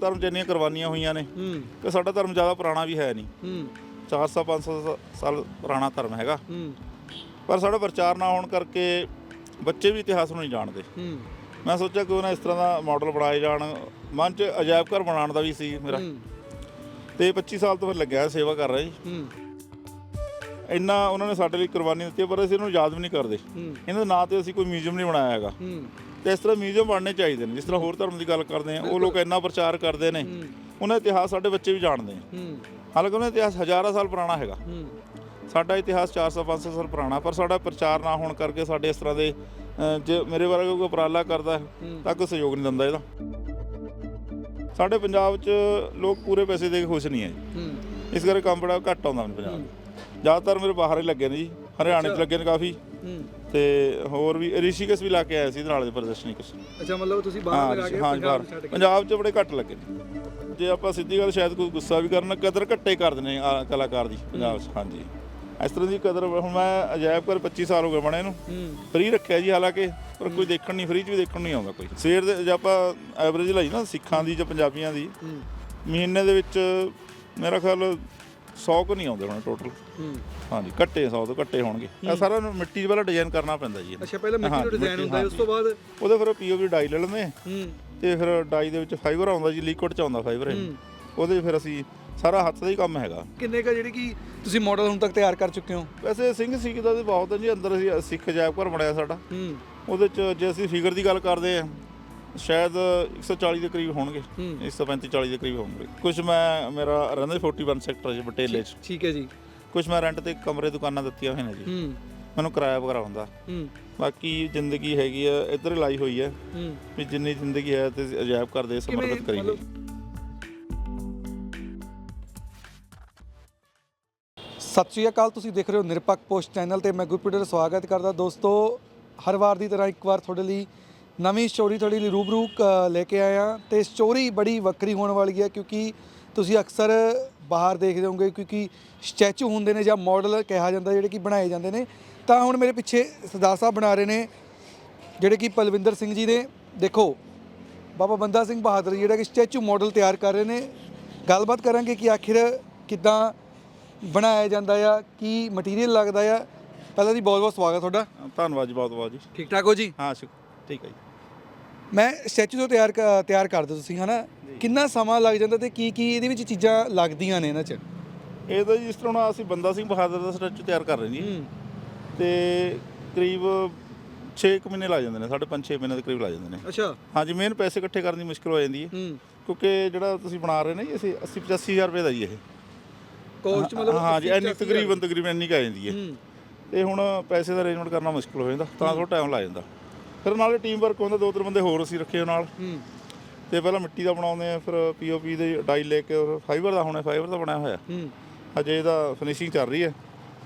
ਧਰਮ 'ਚ ਇੰਨੀਆਂ ਕੁਰਬਾਨੀਆਂ ਹੋਈਆਂ ਨੇ ਹੂੰ। ਕਿ ਸਾਡਾ ਧਰਮ ਜ਼ਿਆਦਾ ਪੁਰਾਣਾ ਵੀ ਹੈ ਨਹੀਂ। ਹੂੰ। 400 500 ਸਾਲ ਪੁਰਾਣਾ ਧਰਮ ਹੈਗਾ। ਹੂੰ। ਪਰ ਸਾਡਾ ਪ੍ਰਚਾਰ ਨਾ ਹੋਣ ਕਰਕੇ ਬੱਚੇ ਵੀ ਇਤਿਹਾਸ ਨੂੰ ਨਹੀਂ ਜਾਣਦੇ। ਹੂੰ। ਮੈਂ ਸੋਚਿਆ ਕਿ ਉਹਨਾਂ ਇਸ ਤਰ੍ਹਾਂ ਦਾ ਮਾਡਲ ਬਣਾਏ ਜਾਣ। ਮਨ 'ਚ ਅਜਾਇਬ ਘਰ ਬਣਾਉਣ ਦਾ ਵੀ ਸੀ ਮੇਰਾ। ਹੂੰ। ਤੇ 25 ਸਾਲ ਤੋਂ ਫਿਰ ਲੱਗਿਆ ਸੇਵਾ ਕਰ ਰਿਹਾ। ਜੀ ਹੂੰ। ਇੰਨਾ ਉਹਨਾਂ ਨੇ ਸਾਡੇ ਲਈ ਕੁਰਬਾਨੀ ਦਿੱਤੀ ਹੈ, ਪਰ ਅਸੀਂ ਇਹਨੂੰ ਯਾਦ ਵੀ ਨਹੀਂ ਕਰਦੇ। ਇਹਨਾਂ ਦੇ ਨਾਂ ਤੇ ਅਸੀਂ ਕੋਈ ਮਿਊਜ਼ੀਅਮ ਨਹੀਂ ਬਣਾਇਆ ਹੈਗਾ। ਤੇ ਇਸ ਤਰ੍ਹਾਂ ਮਿਊਜ਼ੀਅਮ ਬਣਨੇ ਚਾਹੀਦੇ ਨੇ। ਜਿਸ ਤਰ੍ਹਾਂ ਹੋਰ ਧਰਮ ਦੀ ਗੱਲ ਕਰਦੇ ਆ ਉਹ ਲੋਕ ਇੰਨਾ ਪ੍ਰਚਾਰ ਕਰਦੇ ਨੇ। ਉਹਨਾਂ ਦਾ ਇਤਿਹਾਸ ਸਾਡੇ ਬੱਚੇ ਵੀ ਜਾਣਦੇ ਆ ਹਾਲਾਂਕਿ ਉਹਨਾਂ ਦਾ ਇਤਿਹਾਸ ਹਜ਼ਾਰਾਂ ਸਾਲ ਪੁਰਾਣਾ ਹੈਗਾ। ਸਾਡਾ ਇਤਿਹਾਸ 400 500 ਸਾਲ ਪੁਰਾਣਾ ਪਰ ਸਾਡਾ ਪ੍ਰਚਾਰ ਨਾ ਹੋਣ ਕਰਕੇ ਸਾਡੇ ਇਸ ਤਰ੍ਹਾਂ ਦੇ ਜੇ ਮੇਰੇ ਵਰਗਾ ਕੋਈ ਉਪਰਾਲਾ ਕਰਦਾ ਹੈ, ਤਾਂ ਕੋਈ ਸਹਿਯੋਗ ਨਹੀਂ ਦਿੰਦਾ ਇਹਦਾ। ਸਾਡੇ ਪੰਜਾਬ 'ਚ ਲੋਕ ਪੂਰੇ ਪੈਸੇ ਦੇ ਕੇ ਖੁਸ਼ ਨਹੀਂ ਹੈ ਜੀ। ਇਸ ਕਰਕੇ ਕੰਮ ਬੜਾ ਘੱਟ ਆਉਂਦਾ ਪੰਜਾਬ 'ਚ ਜ਼ਿਆਦਾਤਰ ਮੇਰੇ ਬਾਹਰ ਹੀ ਲੱਗੇ ਨੇ ਜੀ ਹਰਿਆਣੇ 'ਚ ਲੱਗੇ ਨੇ ਕਾਫੀ। ਹੂੰ। ਤੇ ਹੋਰ ਵੀ ਰਿਸ਼ੀਕੇਸ਼ ਵੀ ਲਾ ਕੇ ਆਏ ਸੀ ਇਹਦੇ ਨਾਲ ਦੇ ਪ੍ਰਦਰਸ਼ਨੀ ਕੁਛ। ਅੱਛਾ ਮਤਲਬ ਤੁਸੀਂ ਬਾਹਰ ਲਗਾ ਕੇ ਹਾਂ ਬਾਹਰ। ਕੇ। ਪੰਜਾਬ 'ਚ ਬੜੇ ਘੱਟ ਲੱਗੇ ਨੇ। ਜੇ ਆਪਾਂ ਸਿੱਧੀ ਗੱਲ ਸ਼ਾਇਦ ਕੋਈ ਗੁੱਸਾ ਵੀ ਕਰਨ ਕਦਰ ਘੱਟੇ ਕਰਦੇ ਨੇ ਆ ਕਲਾਕਾਰ ਦੀ ਪੰਜਾਬ 'ਚ। ਹਾਂਜੀ। ਇਸ ਤਰ੍ਹਾਂ ਦੀ ਕਦਰ ਹੁਣ ਮੈਂ ਅਜਾਇਬ ਘਰ 25 ਸਾਲ ਹੋ ਗਏ ਬਣੇ ਨੂੰ। ਫ੍ਰੀ ਰੱਖਿਆ ਜੀ ਹਾਲਾਂਕਿ ਪਰ ਕੋਈ ਦੇਖਣ ਨਹੀਂ ਫ੍ਰੀ 'ਚ ਵੀ ਦੇਖਣ ਨਹੀਂ ਆਉਂਦਾ ਕੋਈ। ਸਵੇਰ ਦੇ ਜੇ ਆਪਾਂ ਐਵਰੇਜ ਲਈ ਨਾ ਸਿੱਖਾਂ ਦੀ ਜਾਂ ਪੰਜਾਬੀਆਂ ਦੀ ਮਹੀਨੇ ਦੇ ਵਿੱਚ ਮੇਰਾ ਖਿਆਲ 100 ਕੁ ਨਹੀਂ ਆਉਂਦੇ ਹੁਣ ਟੋਟਲ ਹੂੰ। ਹਾਂਜੀ ਘੱਟੇ 100 ਤੋਂ ਘੱਟੇ ਹੋਣਗੇ। ਇਹ ਸਾਰਾ ਨੂੰ ਮਿੱਟੀ ਦੇ ਵਾਲਾ ਡਿਜ਼ਾਈਨ ਕਰਨਾ ਪੈਂਦਾ ਜੀ। ਇਹਨੂੰ। ਅੱਛਾ ਪਹਿਲਾਂ ਮਿੱਟੀ ਦਾ ਡਿਜ਼ਾਈਨ ਹੁੰਦਾ ਹੈ ਉਸ ਤੋਂ ਬਾਅਦ? ਉਹਦੇ ਫਿਰ ਪੀਓਵੀ ਡਾਈ ਲੈ ਲੈਂਦੇ। ਹੂੰ। ਤੇ ਫਿਰ ਡਾਈ ਦੇ ਵਿੱਚ ਫਾਈਬਰ ਆਉਂਦਾ ਜੀ ਲਿਕੁਇਡ ਚ ਆਉਂਦਾ ਫਾਈਬਰ ਇਹ। ਹੂੰ। ਉਹਦੇ 'ਚ ਫਿਰ ਅਸੀਂ ਸਾਰਾ ਹੱਥ ਦਾ ਹੀ ਕੰਮ ਹੈਗਾ। ਕਿੰਨੇ ਕਾ ਜਿਹੜੀ ਕਿ ਤੁਸੀਂ ਮਾਡਲ ਹੁਣ ਤੱਕ ਤਿਆਰ ਕਰ ਚੁੱਕੇ ਹੋ? ਵੈਸੇ ਸਿੰਘ ਸਿੱਖ ਦਾ ਤੇ ਬਹੁਤ ਹੈ ਜੀ ਅੰਦਰ ਅਸੀਂ ਸਿੱਖ ਅਜਾਇਬ ਘਰ ਬਣਾਇਆ ਸਾਡਾ। ਹੂੰ। ਉਹਦੇ 'ਚ ਜੇ ਅਸੀਂ ਫਿਗਰ ਦੀ ਗੱਲ ਕਰਦੇ ਆ ਸ਼ਾਇਦ 140 ਦੇ ਕਰੀਬ ਹੋਣਗੇ। ਹੂੰ। 135 40 ਦੇ ਕਰੀਬ ਹੋਣਗੇ। ਕੁਝ ਮੈਂ ਮੇਰਾ ਰਹਿੰਦਾ 41 ਸੈਕਟਰ ਜੀ ਬਟੇਲੇ 'ਚ। ਠੀਕ ਹੈ ਜੀ। ਕੁਝ ਮੈਂ ਰੈਂਟ ਤੇ ਕਮਰੇ ਦੁਕਾਨਾਂ ਦਿੱਤੀਆਂ ਹੋਈਆਂ ਨੇ ਜੀ। ਹੂੰ। ਮੈਨੂੰ ਕਿਰਾਇਆ ਵਗੈਰਾ ਹੁੰਦਾ। ਹੂੰ। ਬਾਕੀ ਜ਼ਿੰਦਗੀ ਹੈਗੀ ਆ ਇੱਧਰ ਹੀ ਲਾਈ ਹੋਈ ਹੈ ਹੂੰ। ਵੀ ਜਿੰਨੀ ਜ਼ਿੰਦਗੀ ਹੈ ਤੇ ਅਜਾਇਬ ਘਰ ਦੇ ਸਮਰਪਿਤ ਕਰੀਏ। ਸਤਿ ਸ਼੍ਰੀ ਅਕਾਲ ਤੁਸੀਂ ਦੇਖ ਰਹੇ ਹੋ ਨਿਰਪੱਖ ਪੋਸਟ ਚੈਨਲ ਤੇ ਮੈਂ ਗੁਰਪ੍ਰੀਤ ਦਾ ਸਵਾਗਤ ਕਰਦਾ। ਦੋਸਤੋ ਹਰ ਵਾਰ ਦੀ ਤਰ੍ਹਾਂ ਇੱਕ ਵਾਰ ਤੁਹਾਡੇ ਲਈ ਨਵੀਂ ਸਟੋਰੀ ਤੁਹਾਡੇ ਲਈ ਰੂਬਰੂ ਲੈ ਕੇ ਆਇਆ। ਤੇ ਸਟੋਰੀ ਬੜੀ ਵੱਖਰੀ ਹੋਣ ਵਾਲੀ ਹੈ ਕਿਉਂਕਿ ਤੁਸੀਂ ਅਕਸਰ ਬਾਹਰ ਦੇਖਦੇ ਹੋਵੋਗੇ ਕਿਉਂਕਿ ਸਟੈਚੂ ਹੁੰਦੇ ਨੇ ਜਾਂ ਮਾਡਲ ਕਿਹਾ ਜਾਂਦਾ ਜਿਹੜੇ ਕਿ ਬਣਾਏ ਜਾਂਦੇ ਨੇ। ਤਾਂ ਹੁਣ ਮੇਰੇ ਪਿੱਛੇ ਸਰਦਾਰ ਸਾਹਿਬ ਬਣਾ ਰਹੇ ਨੇ ਜਿਹੜੇ ਕਿ ਪਲਵਿੰਦਰ ਸਿੰਘ ਜੀ ਨੇ। ਦੇਖੋ ਬਾਬਾ ਬੰਦਾ ਸਿੰਘ ਬਹਾਦਰ ਜਿਹੜਾ ਕਿ ਸਟੈਚੂ ਮਾਡਲ ਤਿਆਰ ਕਰ ਰਹੇ ਨੇ। ਗੱਲਬਾਤ ਕਰਾਂਗੇ ਕਿ ਆਖਿਰ ਕਿੱਦਾਂ ਬਣਾਇਆ ਜਾਂਦਾ ਆ ਕੀ ਮਟੀਰੀਅਲ ਲੱਗਦਾ ਆ। ਪਹਿਲਾਂ ਦੀ ਬਹੁਤ ਬਹੁਤ ਸਵਾਗਤ ਤੁਹਾਡਾ। ਧੰਨਵਾਦ ਜੀ ਬਹੁਤ ਬਹੁਤ ਜੀ। ਠੀਕ ਠਾਕ ਹੋ ਜੀ? ਹਾਂ ਸ਼ੁਕ ਠੀਕ ਹੈ ਜੀ। ਮੈਂ ਸਟੈਚੂ ਤੋਂ ਤਿਆਰ ਕ- ਤਿਆਰ ਕਰਦੇ ਤੁਸੀਂ ਹਨਾ? ਕਿੰਨਾ ਸਮਾਂ ਲੱਗ ਜਾਂਦਾ ਤੇ ਕੀ ਕੀ ਇਹਦੇ ਵਿੱਚ ਚੀਜ਼ਾਂ ਲੱਗਦੀਆਂ ਨੇ ਇਹਨਾਂ 'ਚ? ਇਹ ਤਾਂ ਜੀ ਇਸ ਤਰ੍ਹਾਂ ਹੁਣ ਅਸੀਂ ਬੰਦਾ ਸਿੰਘ ਬਹਾਦਰ ਦਾ ਸਟੈਚੂ ਤਿਆਰ ਕਰ ਰਹੇ ਜੀ। ਤੇ ਕਰੀਬ 6 ਮਹੀਨੇ ਲੱਗ ਜਾਂਦੇ ਨੇ ਸਾਢੇ 5-6 ਮਹੀਨੇ ਦੇ ਕਰੀਬ ਲੱਗ ਜਾਂਦੇ ਨੇ। ਅੱਛਾ। ਹਾਂਜੀ ਮੇਨ ਪੈਸੇ ਇਕੱਠੇ ਕਰਨ ਦੀ ਮੁਸ਼ਕਲ ਹੋ ਜਾਂਦੀ ਹੈ। ਹੂੰ। ਕਿਉਂਕਿ ਜਿਹੜਾ ਤੁਸੀਂ ਬਣਾ ਰਹੇ ਨੇ ਜੀ ਅਸੀਂ 80 85000 ਰੁਪਏ ਦਾ ਜੀ ਇਹ। ਕੋਸਟ ਮਤਲਬ ਹਾਂ ਜੀ 80, ਇੰਨੀ ਤਕਰੀਬਨ ਤਕਰੀਬਨ ਇੰਨੀ ਕੁ ਆ ਜਾਂਦੀ ਹੈ। ਹੂੰ। ਤੇ ਹੁਣ ਪੈਸੇ ਦਾ ਅਰੇਂਜਮੈਂਟ ਕਰਨਾ ਮੁਸ਼ਕਲ ਹੋ ਜਾਂਦਾ ਤਾਂ ਥੋੜਾ ਟਾਈਮ ਲੱਗ ਜਾਂਦਾ। ਫਿਰ ਨਾਲੇ ਟੀਮ ਵਰਕ ਹੁੰਦਾ ਦੋ ਤਿੰਨ ਬੰਦੇ ਹੋਰ ਅਸੀਂ ਰੱਖੇ ਨਾਲ। ਹੂੰ। ਤੇ ਪਹਿਲਾਂ ਮਿੱਟੀ ਦਾ ਬਣਾਉਂਦੇ ਆ ਫਿਰ ਪੀਓਪੀ ਦੇ ਡਾਈ ਲੈ ਕੇ ਫਾਈਬਰ ਦਾ ਹੋਣਾ ਫਾਈਬਰ ਦਾ ਬਣਾਇਆ ਹੋਇਆ। ਹੂੰ। ਹਜੇ ਇਹਦਾ ਫਿਨਿਸ਼ਿੰਗ ਚੱਲ ਰਹੀ ਹੈ।